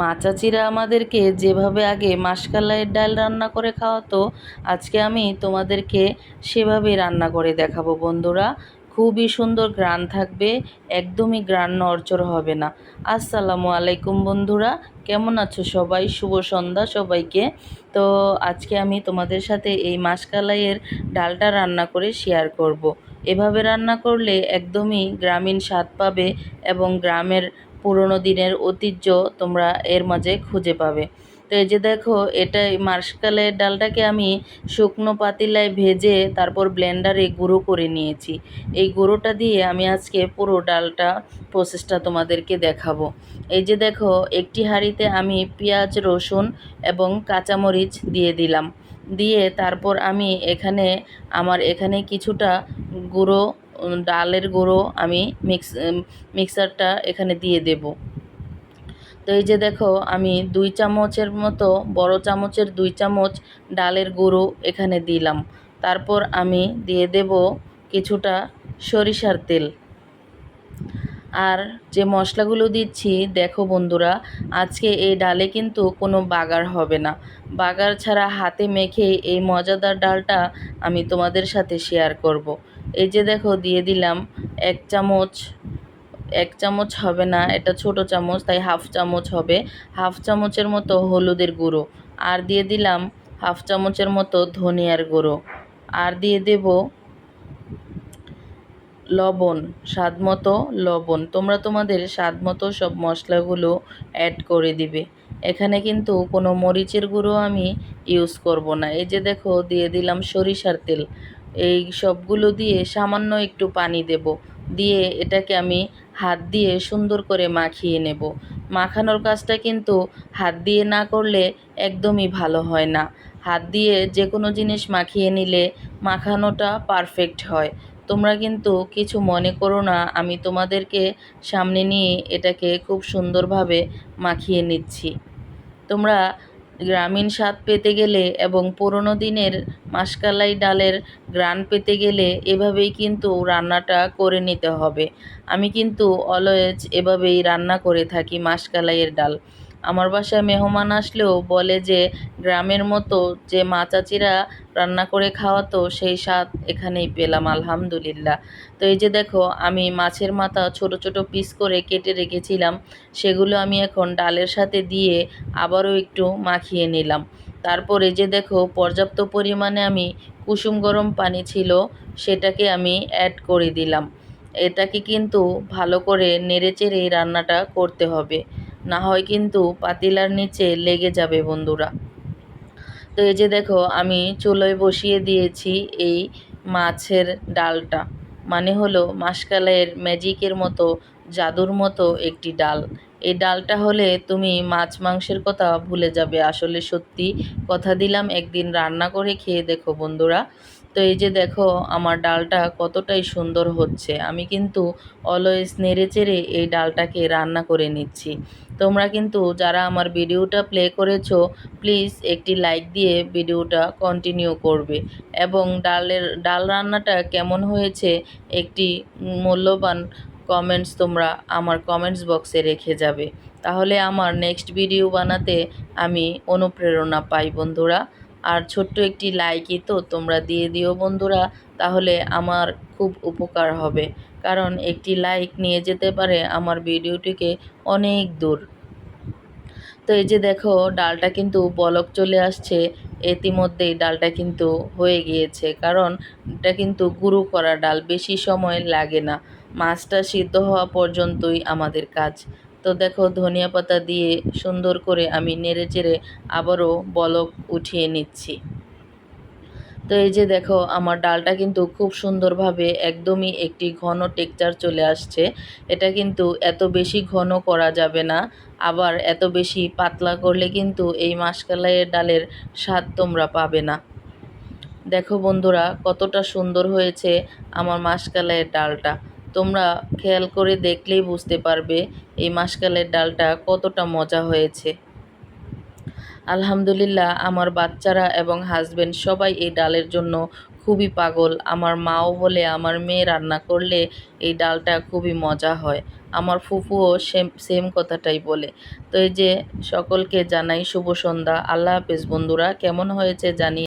মা চাচিরা আমাদেরকে যেভাবে আগে মাসকালাইয়ের ডাল রান্না করে খাওয়াতো, আজকে আমি তোমাদেরকে সেভাবে রান্না করে দেখাবো বন্ধুরা। খুবই সুন্দর গ্রান থাকবে, একদমই গ্রান নড়চড় হবে না। আসসালামু আলাইকুম বন্ধুরা, কেমন আছো সবাই? শুভ সন্ধ্যা সবাইকে। তো আজকে আমি তোমাদের সাথে এই মাসকালাইয়ের ডালটা রান্না করে শেয়ার করব। এভাবে রান্না করলে একদমই গ্রামীণ স্বাদ পাবে এবং গ্রামের পুরনো দিনের ঐতিহ্য তোমরা এর মাঝে খুঁজে পাবে। তো এই যে দেখো এটা মাসকালের ডালটাকে আমি শুকনো পাতিলায় ভেজে তারপর ব্লেন্ডারে গুঁড়ো করে নিয়েছি। এই গুঁড়োটা দিয়ে আমি আজকে পুরো ডালটা প্রসেসটা তোমাদেরকে দেখাবো। এই যে দেখো, একটি হাঁড়িতে আমি পেঁয়াজ, রসুন এবং কাঁচামরিচ দিয়ে দিলাম। দিয়ে তারপর আমি এখানে, আমার এখানে কিছুটা গুঁড়ো ডালের গুঁড়ো আমি মিক্স মিক্সারটা এখানে দিয়ে দেব। তো এই যে দেখো, আমি দুই চামচের মতো, বড় চামচের দুই চামচ ডালের গুঁড়ো এখানে দিলাম। তারপর আমি দিয়ে দেব কিছুটা সরিষার তেল। আর যে মশলাগুলো দিচ্ছি, দেখো বন্ধুরা, আজকে এই ডালে কিন্তু কোনো বাগার হবে না। বাগার ছাড়া হাতে মেখে এই মজাদার ডালটা আমি তোমাদের সাথে শেয়ার করব। এই যে দেখো, দিয়ে দিলাম এক চামচ এক চামচ হবে না, এটা ছোট চামচ, তাই হাফ চামচ হবে। হাফ চামচের মতো হলুদের গুঁড়ো, আর দিয়ে দিলাম হাফ চামচের মতো ধনিয়ার গুঁড়ো। আর দিয়ে দেব লবণ, স্বাদ মতো লবণ। তোমরা তোমাদের স্বাদ মতো সব মশলাগুলো অ্যাড করে দিবে। এখানে কিন্তু কোনো মরিচের গুঁড়ো আমি ইউজ করব না। এই যে দেখো, দিয়ে দিলাম সরিষার তেল। এই সবগুলো দিয়ে সামান্য একটু পানি দেব। দিয়ে এটাকে আমি হাত দিয়ে সুন্দর করে মাখিয়ে নেব। মাখানোর কাজটা কিন্তু হাত দিয়ে না করলে একদমই ভালো হয় না। হাত দিয়ে যে কোনো জিনিস মাখিয়ে নিলে মাখানোটা পারফেক্ট হয়। তোমরা কিন্তু কিছু মনে করো না, আমি তোমাদেরকে সামনে নিয়ে এটাকে খুব সুন্দরভাবে মাখিয়ে নিচ্ছি। তোমরা গ্রামীণ স্বাদ পেতে গেলে এবং পুরনো দিনের মাসকালাই ডালের গ্রান পেতে গেলে এভাবেই কিন্তু রান্নাটা করে নিতে হবে। আমি কিন্তু অলওয়েজ এভাবেই রান্না করে থাকি মাসকালাইয়ের ডাল। আমার বাসায় মেহমান আসলেও বলে যে, গ্রামের মতো যে মা চাচিরা রান্না করে খাওয়াতো, সেই স্বাদ এখানেই পেলাম, আলহামদুলিল্লাহ। তো এই যে দেখো, আমি মাছের মাথা ছোট ছোট পিস করে কেটে রেখেছিলাম, সেগুলো আমি এখন ডালের সাথে দিয়ে আবারও একটু মাখিয়ে নিলাম। তারপর যে দেখো, পর্যাপ্ত পরিমাণে আমি কুসুম গরম পানি ছিল, সেটাকে আমি অ্যাড করে দিলাম। এটাকে কিন্তু ভালো করে নেড়ে চেড়ে রান্নাটা করতে হবে। না হয় কিন্তু পাতিলার নিচে লেগে যাবে বন্ধুরা। তো এই যে দেখো, আমি চুলোয় বসিয়ে দিয়েছি এই মাছের ডালটা। মানে হলো মাসকালের ম্যাজিকের মতো, জাদুর মতো একটি ডাল। এই ডালটা হলে তুমি মাছ মাংসের কথা ভুলে যাবে। আসলে সত্যি কথা দিলাম, একদিন রান্না করে খেয়ে দেখো বন্ধুরা। তো এই যে দেখো, আমার ডালটা কতটাই সুন্দর হচ্ছে। আমি কিন্তু অলওয়েজ নেড়ে চেড়ে এই ডালটাকে রান্না করে নিচ্ছি। তোমরা কিন্তু যারা আমার ভিডিওটা প্লে করেছ, প্লিজ একটি লাইক দিয়ে ভিডিওটা কন্টিনিউ করবে এবং ডালের, ডাল রান্নাটা কেমন হয়েছে একটি মূল্যবান কমেন্টস তোমরা আমার কমেন্টস বক্সে রেখে যাবে। তাহলে আমার নেক্সট ভিডিও বানাতে আমি অনুপ্রেরণা পাই, বন্ধুরা। আর ছোট্ট একটি লাইকই তো তোমরা দিয়ে দিও বন্ধুরা, তাহলে আমার খুব উপকার হবে। কারণ একটি লাইক নিয়ে যেতে পারে আমার ভিডিওটিকে অনেক দূর। তো এই যে দেখো, ডালটা কিন্তু বলক চলে আসছে। ইতিমধ্যেই ডালটা কিন্তু হয়ে গিয়েছে। কারণ এটা কিন্তু গুঁড়ো করা ডাল, বেশি সময় লাগে না। মাছটা সিদ্ধ হওয়া পর্যন্তই আমাদের কাজ। তো দেখো ধনিয়া পাতা দিয়ে সুন্দর করে আমি নেড়ে চেড়ে আবারও বলক উঠিয়ে নিচ্ছি। তো এই যে দেখো আমার ডালটা কিন্তু খুব সুন্দরভাবে একদমই একটি ঘন টেকচার চলে আসছে। এটা কিন্তু এত বেশি ঘন করা যাবে না। আবার এত বেশি পাতলা করলে কিন্তু এই মাসকালাইয়ের ডালের স্বাদ তোমরা পাবে না। দেখো বন্ধুরা, কতটা সুন্দর হয়েছে আমার মাসকালাইয়ের ডালটা। তোমরা খেয়াল করে দেখলেই বুঝতে পারবে এই মাসকালের ডালটা কতটা মজা হয়েছে। আলহামদুলিল্লাহ, আমার বাচ্চারা এবং হাজব্যান্ড সবাই এই ডালের জন্য খুবই পাগল। আমার মাও বলে আমার মেয়ে রান্না করলে এই ডালটা খুবই মজা হয়। আমার ফুফুও সেম সেম কথাটাই বলে। তো এই যে সকলকে জানাই শুভ সন্ধ্যা। আল্লাহ হাফেজ বন্ধুরা, কেমন হয়েছে জানি